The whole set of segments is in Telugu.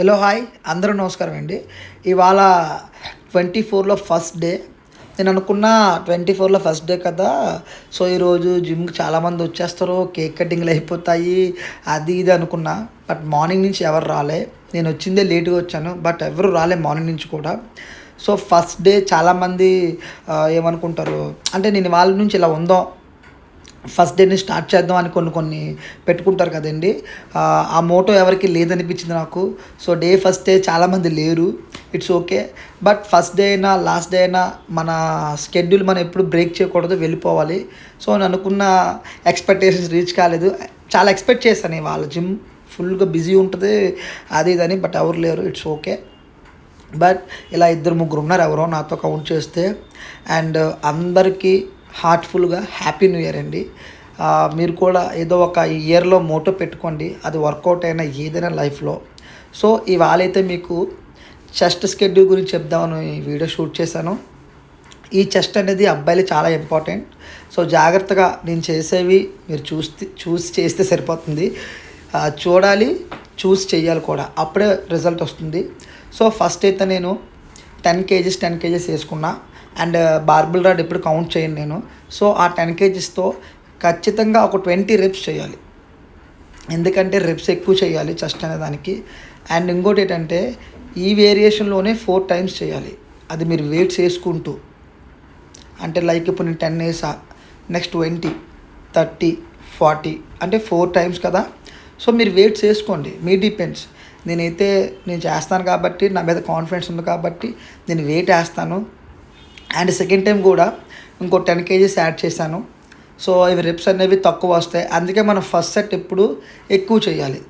హలో హాయ్ అందరూ నమస్కారం అండి. ఇవాళ ట్వంటీ ఫోర్లో ఫస్ట్ డే. నేను అనుకున్న ట్వంటీ ఫోర్లో ఫస్ట్ డే కదా. సో ఈరోజు జిమ్కి చాలామంది వచ్చేస్తారు. కేక్ కటింగ్లు అయిపోతాయి. అది ఇది అనుకున్నా. బట్ మార్నింగ్ నుంచి ఎవరు రాలే. నేను వచ్చిందే లేట్గా వచ్చాను. బట్ ఎవరు రాలే మార్నింగ్ నుంచి కూడా. సో ఫస్ట్ డే చాలామంది ఏమనుకుంటారు? అంటే నేను వాళ్ళ నుంచి ఇలా ఉందాం. ఫస్ట్ డేని స్టార్ట్ చేద్దాం అని కొన్ని కొన్ని పెట్టుకుంటారు కదండి. ఆ, మోటో ఎవరికి లేదనిపించింది నాకు. సో డే ఫస్ట్ డే చాలామంది లేరు. It's okay but first day అయినా లాస్ట్ డే అయినా మన స్కెడ్యూల్ మనం ఎప్పుడు బ్రేక్ చేయకూడదు వెళ్ళిపోవాలి. సో నేను అనుకున్న ఎక్స్పెక్టేషన్స్ రీచ్ కాలేదు. చాలా ఎక్స్పెక్ట్ చేశాను వాళ్ళ జిమ్ ఫుల్గా బిజీ ఉంటుంది అది ఇదని బట్ ఎవరు లేరు. ఇట్స్ ఓకే బట్ ఇలా ఇద్దరు ముగ్గురు ఉన్నారు ఎవరో నాతో కౌంట్ చేస్తే. అండ్ అందరికీ హార్ట్ఫుల్గా హ్యాపీ న్యూ ఇయర్ అండి. మీరు కూడా ఏదో ఒక ఇయర్లో మోటో పెట్టుకోండి. అది వర్కౌట్ అయినా ఏదైనా లైఫ్లో. సో ఇవాళైతే మీకు చెస్ట్ స్కెడ్యూల్ గురించి చెప్దామని వీడియో షూట్ చేశాను. ఈ చెస్ట్ అనేది అబ్బాయిలు చాలా ఇంపార్టెంట్. సో జాగ్రత్తగా నేను చేసేవి మీరు చూస్తే చూసి చేస్తే సరిపోతుంది. చూడాలి చూసి చేయాలి కూడా. అప్పుడే రిజల్ట్ వస్తుంది. సో ఫస్ట్ అయితే నేను టెన్ కేజీస్ టెన్ కేజీస్ వేసుకున్నా. అండ్ బార్బుల్ రాడ్ ఎప్పుడు కౌంట్ చేయను నేను. సో ఆ టెన్ కేజీస్తో ఖచ్చితంగా ఒక ట్వంటీ రెప్స్ చేయాలి. ఎందుకంటే రెప్స్ ఎక్కువ చేయాలి చెస్ట్ అనే దానికి. అండ్ ఇంకోటి ఏంటంటే ఈ వేరియేషన్లోనే ఫోర్ టైమ్స్ చేయాలి. అది మీరు వెయిట్స్ వేసుకుంటూ. అంటే లైక్ ఇప్పుడు నేను టెన్ వేసా నెక్స్ట్ ట్వంటీ థర్టీ ఫార్టీ అంటే ఫోర్ టైమ్స్ కదా. సో మీరు వెయిట్స్ వేసుకోండి. మీ డిపెండ్స్ నేనైతే నేను చేస్తాను కాబట్టి నా మీద కాన్ఫిడెన్స్ ఉంది కాబట్టి నేను వెయిట్ వేస్తాను. అండ్ సెకండ్ టైం కూడా ఇంకో టెన్ కేజీస్ యాడ్ చేశాను. సో ఇవి రిప్స్ అనేవి తక్కువ వస్తాయి. అందుకే మనం ఫస్ట్ సెట్ ఎప్పుడు ఎక్కువ చేయాలి.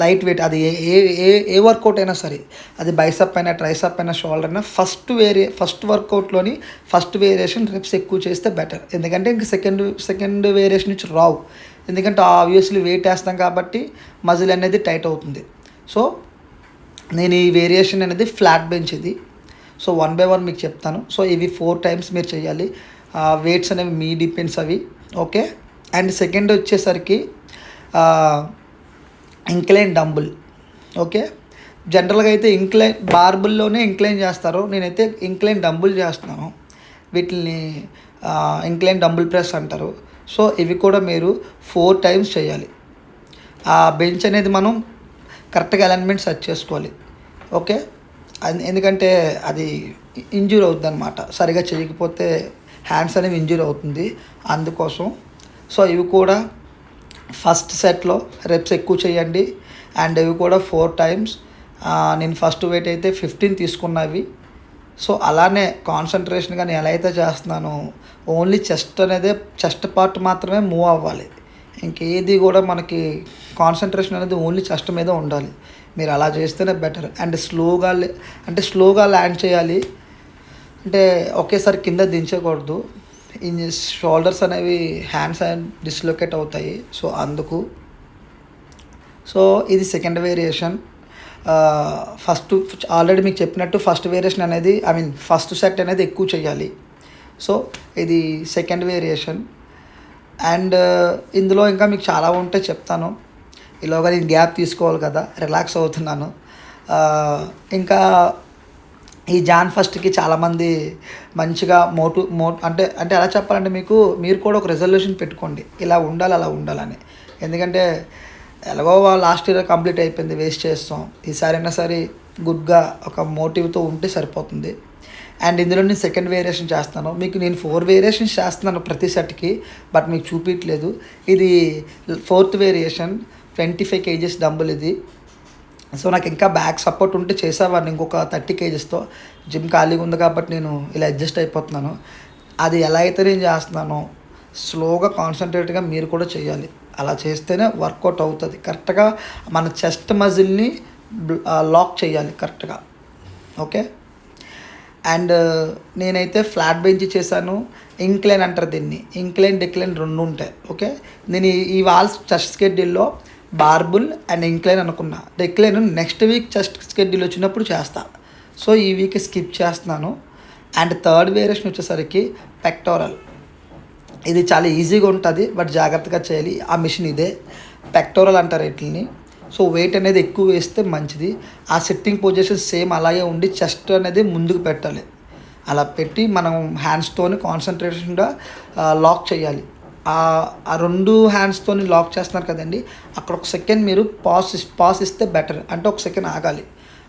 లైట్ వెయిట్ అది ఏ ఏ ఏ ఏ వర్కౌట్ అయినా సరే అది బైసప్ అయినా ట్రైసప్ అయినా షోల్డర్ అయినా ఫస్ట్ వేరే ఫస్ట్ వర్కౌట్లోని ఫస్ట్ వేరియేషన్ రిప్స్ ఎక్కువ చేస్తే బెటర్. ఎందుకంటే ఇంక సెకండ్ సెకండ్ వేరియేషన్ నుంచి రావు. ఎందుకంటే ఆబ్వియస్లీ వెయిట్ వేస్తాం కాబట్టి మజిల్ అనేది టైట్ అవుతుంది. సో నేను ఈ వేరియేషన్ అనేది ఫ్లాట్ బెంచ్ ఇది. సో వన్ బై వన్ మీకు చెప్తాను. సో ఇవి ఫోర్ టైమ్స్ మీరు చేయాలి. వెయిట్స్ అనేవి మీ డిపెండ్స్ అవి. ఓకే అండ్ సెకండ్ వచ్చేసరికి ఇంక్లైన్ డంబుల్ ఓకే జనరల్గా అయితే ఇంక్లైన్ బార్బుల్లోనే ఇంక్లైన్ చేస్తారు. నేనైతే ఇంక్లైన్ డంబుల్ చేస్తున్నాను. వీటిని ఇంక్లైన్ డంబుల్ ప్రెస్ అంటారు. సో ఇవి కూడా మీరు ఫోర్ టైమ్స్ చేయాలి. ఆ బెంచ్ అనేది మనం కరెక్ట్గా అలైన్మెంట్ సెట్ చేసుకోవాలి. ఓకే ఎందుకంటే అది ఇంజూర్ అవుతుంది అనమాట సరిగా చేయకపోతే హ్యాండ్స్ అనేవి ఇంజూర్ అవుతుంది అందుకోసం. సో ఇవి కూడా ఫస్ట్ సెట్లో రెప్స్ ఎక్కువ చేయండి. అండ్ ఇవి కూడా ఫోర్ టైమ్స్. నేను ఫస్ట్ వెయిట్ అయితే ఫిఫ్టీన్ తీసుకున్నవి సో అలానే కాన్సన్ట్రేషన్గా నేను ఎలా అయితే చేస్తున్నానో ఓన్లీ చెస్ట్ అనేది చెస్ట్ పార్ట్ మాత్రమే మూవ్ అవ్వాలి. ఇంకేది కూడా మనకి కాన్సన్ట్రేషన్ అనేది ఓన్లీ చెస్ట్ మీద ఉండాలి. మీరు అలా చేస్తేనే బెటర్ అండ్ స్లోగా అంటే స్లోగా ల్యాండ్ చేయాలి. అంటే ఒకేసారి కింద దించకూడదు. ఈ షోల్డర్స్ అనేవి హ్యాండ్స్ అండ్ డిస్లొకేట్ అవుతాయి. సో అందుకు. సో ఇది సెకండ్ వేరియేషన్ ఫస్ట్ ఆల్రెడీ మీకు చెప్పినట్టు ఫస్ట్ వేరియేషన్ అనేది ఐ మీన్ ఫస్ట్ సెట్ అనేది ఎక్కువ చేయాలి. సో ఇది సెకండ్ వేరియేషన్ అండ్ ఇందులో ఇంకా మీకు చాలా ఉంటే చెప్తాను. ఈలోగా నేను గ్యాప్ తీసుకోవాలి కదా రిలాక్స్ అవుతున్నాను. ఇంకా ఈ జాన్ ఫస్ట్కి చాలామంది మంచిగా మోటు మో అంటే అంటే ఎలా చెప్పాలంటే మీకు మీరు కూడా ఒక రిజల్యూషన్ పెట్టుకోండి. ఇలా ఉండాలి అలా ఉండాలని. ఎందుకంటే ఎలాగో లాస్ట్ ఇయర్ కంప్లీట్ అయిపోయింది వేస్ట్ చేస్తాం. ఈసారైనా సరే గుడ్గా ఒక మోటివ్తో ఉంటే సరిపోతుంది. అండ్ ఇందులో నేను సెకండ్ వేరియేషన్ చేస్తాను. మీకు నేను ఫోర్ వేరియేషన్స్ చేస్తున్నాను ప్రతి సెట్కి బట్ మీకు చూపించలేదు ఇది fourth variation twenty five KGs dumbbell ఇది. సో నాకు ఇంకా బ్యాక్ సపోర్ట్ ఉంటే చేసేవాడిని ఇంకొక థర్టీ కేజెస్తో. జిమ్ ఖాళీగా ఉంది కాబట్టి నేను ఇలా అడ్జస్ట్ అయిపోతున్నాను. అది ఎలా అయితే నేను చేస్తున్నానో స్లోగా కాన్సన్ట్రేట్గా మీరు కూడా చేయాలి. అలా చేస్తేనే వర్కౌట్ అవుతుంది. కరెక్ట్గా మన చెస్ట్ మజిల్ని లాక్ చేయాలి కరెక్ట్గా. ఓకే? అండ్ నేనైతే ఫ్లాట్ బెంచ్ చేశాను. ఇంక్లైన్ అంటారు దీన్ని. ఇంక్లైన్ డిక్లైన్ రెండు ఉంటాయి. ఓకే? నేను ఈ- ఈ వాల్స్ చెస్ట్ స్కెడ్యూల్లో బార్బుల్ అండ్ ఇంక్లైన్ అనుకున్నా. Decline next week chest schedule వచ్చినప్పుడు చేస్తా. సో ఈ వీక్ స్కిప్ చేస్తున్నాను. అండ్ థర్డ్ వేరియేషన్ వచ్చేసరికి పెక్టోరల్ ఇది చాలా ఈజీగా ఉంటుంది బట్ జాగ్రత్తగా చేయాలి. ఆ మిషన్ ఇదే. పెక్టోరల్ అంటారు వీటిని సో వెయిట్ అనేది ఎక్కువ వేస్తే మంచిది. ఆ సిట్టింగ్ పొజిషన్ సేమ్ అలాగే ఉండి చెస్ట్ అనేది ముందుకు పెట్టాలి. అలా పెట్టి మనం హ్యాండ్స్తోని కాన్సన్ట్రేషన్గా లాక్ చేయాలి. ఆ- రెండు హ్యాండ్స్తోని లాక్ చేస్తున్నారు కదండి అక్కడ ఒక సెకండ్ మీరు పాస్ పాస్ ఇస్తే బెటర్ అంటే ఒక సెకండ్ ఆగాలి.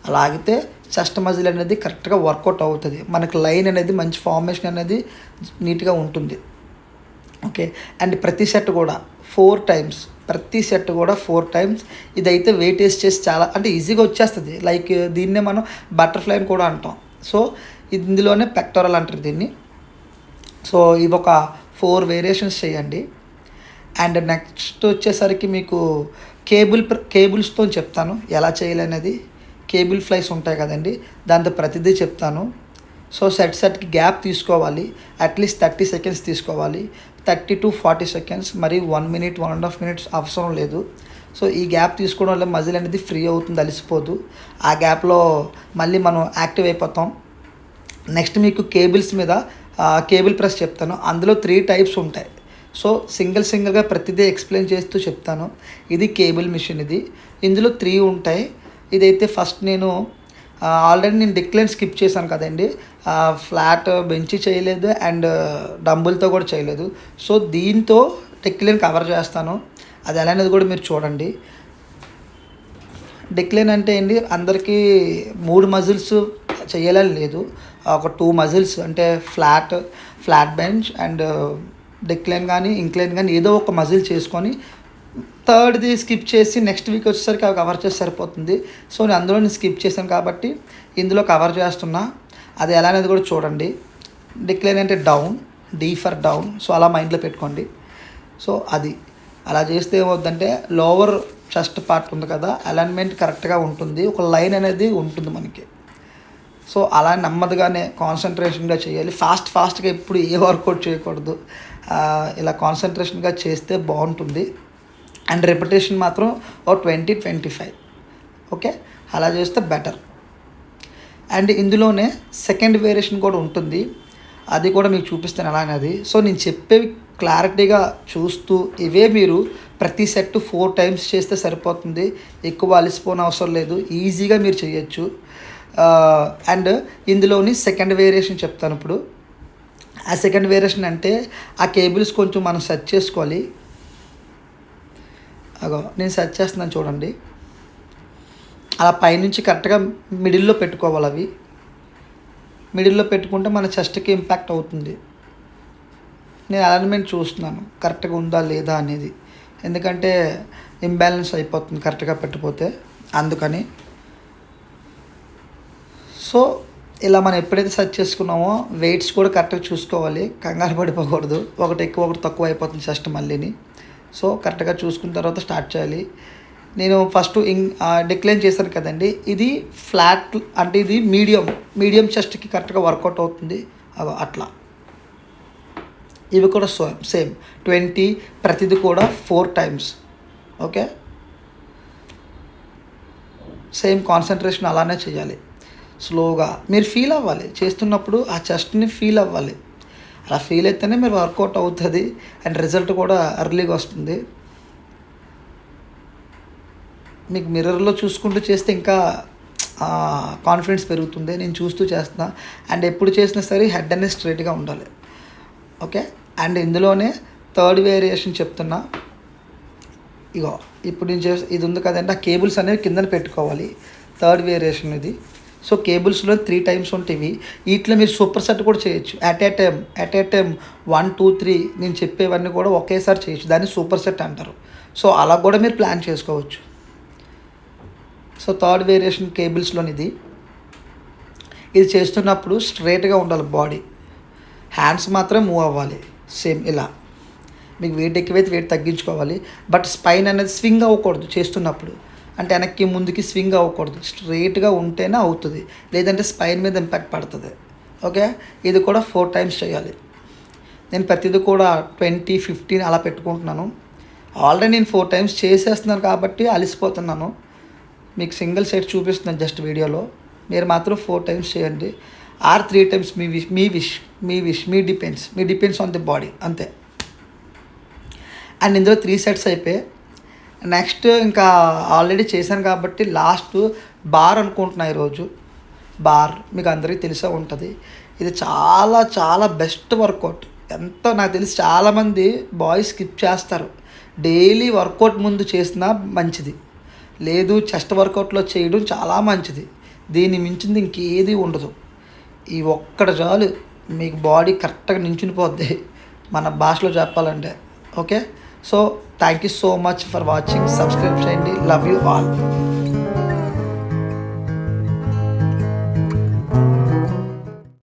అలా ఆగితే చెస్ట్ మజిల్ అనేది కరెక్ట్గా వర్కౌట్ అవుతుంది. మనకి లైన్ అనేది మంచి ఫార్మేషన్ అనేది నీట్గా ఉంటుంది. ఓకే అండ్ ప్రతి సెట్ కూడా ఫోర్ టైమ్స్ ప్రతి సెట్ కూడా ఫోర్ టైమ్స్ ఇదైతే వెయిట్ వేస్ట్ చేసి చాలా అంటే ఈజీగా వచ్చేస్తుంది. లైక్ దీన్నే మనం బటర్ఫ్లై అని కూడా అంటాం. సో ఇందులోనే పెక్టోరల్ అంటారు దీన్ని. సో ఇది ఒక ఫోర్ వేరియేషన్స్ చేయండి. అండ్ నెక్స్ట్ వచ్చేసరికి మీకు కేబుల్ కేబుల్స్తో చెప్తాను. ఎలా చేయాలనేది. కేబుల్ ఫ్లైస్ ఉంటాయి కదండి. దాంతో ప్రతిదీ చెప్తాను. సో సెట్ సెట్కి గ్యాప్ తీసుకోవాలి. అట్లీస్ట్ థర్టీ సెకండ్స్ తీసుకోవాలి. Thirty to forty seconds. మరి one minute one and half minutes అవసరం లేదు. సో ఈ గ్యాప్ తీసుకోవడం వల్ల మజిల్ అనేది ఫ్రీ అవుతుంది అలసిపోదు. ఆ గ్యాప్లో మళ్ళీ మనం యాక్టివ్ అయిపోతాం. నెక్స్ట్ మీకు కేబుల్స్ మీద కేబుల్ ప్రెస్ చెప్తాను. అందులో త్రీ టైప్స్ ఉంటాయి. సో సింగిల్ సింగిల్గా ప్రతిదీ ఎక్స్ప్లెయిన్ చేస్తూ చెప్తాను. ఇది కేబుల్ మిషన్ ఇది. ఇందులో త్రీ ఉంటాయి. ఇదైతే ఫస్ట్ నేను ఆల్రెడీ నేను డిక్లైన్ స్కిప్ చేశాను కదండి. ఫ్లాట్ బెంచ్ చేయలేదు అండ్ డంబుల్తో కూడా చేయలేదు. సో దీంతో డిక్లైన్ కవర్ చేస్తాను. అది ఎలా అనేది కూడా మీరు చూడండి. డిక్లైన్ అంటే ఏంటి? అందరికీ మూడు మజిల్స్ చేయాలని లేదు. ఒక టూ మజిల్స్ అంటే flat flat bench and decline కానీ ఇంక్లైన్ కానీ ఏదో ఒక మజిల్ చేసుకొని థర్డ్ది స్కిప్ చేసి నెక్స్ట్ వీక్ వచ్చేసరికి అవి కవర్ చేసి సరిపోతుంది. సో నేను అందులో నేను స్కిప్ చేశాను కాబట్టి ఇందులో కవర్ చేస్తున్నా. అది ఎలా అనేది కూడా చూడండి. డిక్లైన్ అంటే down D for down so అలా మైండ్లో పెట్టుకోండి. సో అది. అలా చేస్తే ఏమవుద్దంటే లోవర్ చెస్ట్ పార్ట్ ఉంది కదా అలైన్మెంట్ కరెక్ట్గా ఉంటుంది. ఒక లైన్ అనేది ఉంటుంది మనకి. సో అలా నెమ్మదిగానే కాన్సన్ట్రేషన్గా చేయాలి. ఫాస్ట్ ఫాస్ట్గా ఎప్పుడు ఏ వర్కౌట్ చేయకూడదు. ఇలా కాన్సన్ట్రేషన్గా చేస్తే బాగుంటుంది. అండ్ రెపిటేషన్ మాత్రం ఓ ట్వంటీ ట్వంటీ ఫైవ్ ఓకే అలా చేస్తే బెటర్ అండ్ ఇందులోనే సెకండ్ వేరియేషన్ కూడా ఉంటుంది. అది కూడా మీకు చూపిస్తాను ఎలా అనేది సో నేను చెప్పేవి క్లారిటీగా చూస్తూ ఇవే మీరు ప్రతి సెట్ ఫోర్ టైమ్స్ చేస్తే సరిపోతుంది. ఎక్కువ అలసిపోని అవసరం లేదు. ఈజీగా మీరు చేయొచ్చు. అండ్ ఇందులోని సెకండ్ వేరియేషన్ చెప్తాను ఇప్పుడు. ఆ సెకండ్ వేరియేషన్ అంటే ఆ కేబుల్స్ కొంచెం మనం సెర్చ్ చేసుకోవాలి. అగో నేను సెర్చ్ చేస్తున్నాను చూడండి. అలా పైనుంచి కరెక్ట్గా మిడిల్లో పెట్టుకోవాలి అవి. మిడిల్లో పెట్టుకుంటే మన చెస్ట్కి ఇంపాక్ట్ అవుతుంది. నేను అలైన్మెంట్ చూస్తున్నాను. కరెక్ట్గా ఉందా లేదా అనేది. ఎందుకంటే ఇంబ్యాలెన్స్ అయిపోతుంది కరెక్ట్గా పెట్టిపోతే అందుకని సో ఇలా మనం ఎప్పుడైతే సెర్చ్ చేసుకున్నామో వెయిట్స్ కూడా కరెక్ట్గా చూసుకోవాలి. కంగారు పడిపోకూడదు. ఒకటి ఎక్కువ ఒకటి తక్కువ అయిపోతుంది ఫస్ట్ మళ్ళీని. సో కరెక్ట్గా చూసుకున్న తర్వాత స్టార్ట్ చేయాలి. నేను ఫస్ట్ ఇం డిక్లైన్ చేశాను కదండి. ఇది ఫ్లాట్ అంటే ఇది మీడియం. మీడియం చెస్ట్కి కరెక్ట్గా వర్కౌట్ అవుతుంది. అట్లా. ఇవి కూడా సో సేమ్. ట్వంటీ ప్రతిది కూడా four times. Okay? Same concentration అలానే చేయాలి. స్లోగా. మీరు ఫీల్ అవ్వాలి. చేస్తున్నప్పుడు ఆ చెస్ట్ని ఫీల్ అవ్వాలి. అలా ఫీల్ అయితేనే మీరు వర్కౌట్ అవుతుంది అండ్ రిజల్ట్ కూడా ఎర్లీగా వస్తుంది. మీకు మిర్రర్లో చూసుకుంటూ చేస్తే ఇంకా కాన్ఫిడెన్స్ పెరుగుతుంది. నేను చూస్తూ చేస్తున్నా. అండ్ ఎప్పుడు చేసినా సరే హెడ్ అనేది స్ట్రైట్గా ఉండాలి. ఓకే? అండ్ ఇందులోనే థర్డ్ వేరియేషన్ చెప్తున్నా. ఇగో ఇప్పుడు నేను చేసి ఇది ఉంది కదండి. ఆ కేబుల్స్ అనేవి కిందన పెట్టుకోవాలి. థర్డ్ వేరియేషన్ ఇది. సో కేబుల్స్లో త్రీ టైమ్స్ ఉంటాయి వీటిలో మీరు సూపర్ సెట్ కూడా చేయొచ్చు. At a time at a time one two three నేను చెప్పేవన్నీ కూడా ఒకేసారి చేయొచ్చు. దాన్ని సూపర్ సెట్ అంటారు. సో అలా కూడా మీరు ప్లాన్ చేసుకోవచ్చు. సో థర్డ్ వేరియేషన్ కేబుల్స్లోని ఇది ఇది చేస్తున్నప్పుడు స్ట్రైట్గా ఉండాలి బాడీ. హ్యాండ్స్ మాత్రం మూవ్ అవ్వాలి. సేమ్ ఇలా. మీకు వెయిట్ ఎక్కువైతే వెయిట్ తగ్గించుకోవాలి. బట్ స్పైన్ అనేది స్వింగ్ అవ్వకూడదు చేస్తున్నప్పుడు. అంటే వెనక్కి ముందుకి స్వింగ్ అవ్వకూడదు. స్ట్రైట్గా ఉంటేనే అవుతుంది. లేదంటే స్పైన్ మీద ఇంపాక్ట్ పడుతుంది. ఓకే? ఇది కూడా ఫోర్ టైమ్స్ చేయాలి. నేను ప్రతిదీ కూడా ట్వంటీ ఫిఫ్టీన్ అలా పెట్టుకుంటున్నాను. ఆల్రెడీ నేను ఫోర్ టైమ్స్ చేసేస్తున్నాను కాబట్టి అలసిపోతున్నాను. మీకు సింగిల్ సైడ్ చూపిస్తున్నాను జస్ట్ వీడియోలో. మీరు మాత్రం ఫోర్ టైమ్స్ చేయండి. ఆర్ త్రీ టైమ్స్ మీ విష్ మీ విష్ మీ విష్ మీ డిపెండ్స్. మీ డిపెండ్స్ ఆన్ ది బాడీ. అంతే. అండ్ ఇందులో త్రీ సెట్స్ అయిపోయి నెక్స్ట్ ఇంకా ఆల్రెడీ చేశాను కాబట్టి లాస్ట్ బార్ అనుకుంటున్నా ఈరోజు. బార్ మీకు అందరికీ తెలిసే ఉంటుంది. ఇది చాలా చాలా బెస్ట్ వర్కౌట్. ఎంత నాకు తెలిసి చాలామంది బాయ్స్ స్కిప్ చేస్తారు. డైలీ వర్కౌట్ ముందు చేసినా మంచిది. లేదు చెస్ట్ వర్కౌట్లో చేయడం చాలా మంచిది. దీన్ని మించింది ఇంకేది ఉండదు. ఈ ఒక్కడ చాలు. మీకు బాడీ కరెక్ట్గా నించునిపోద్ది. మన భాషలో చెప్పాలంటే. Okay? So thank you so much for watching. Subscribe, Shandy. Love you all.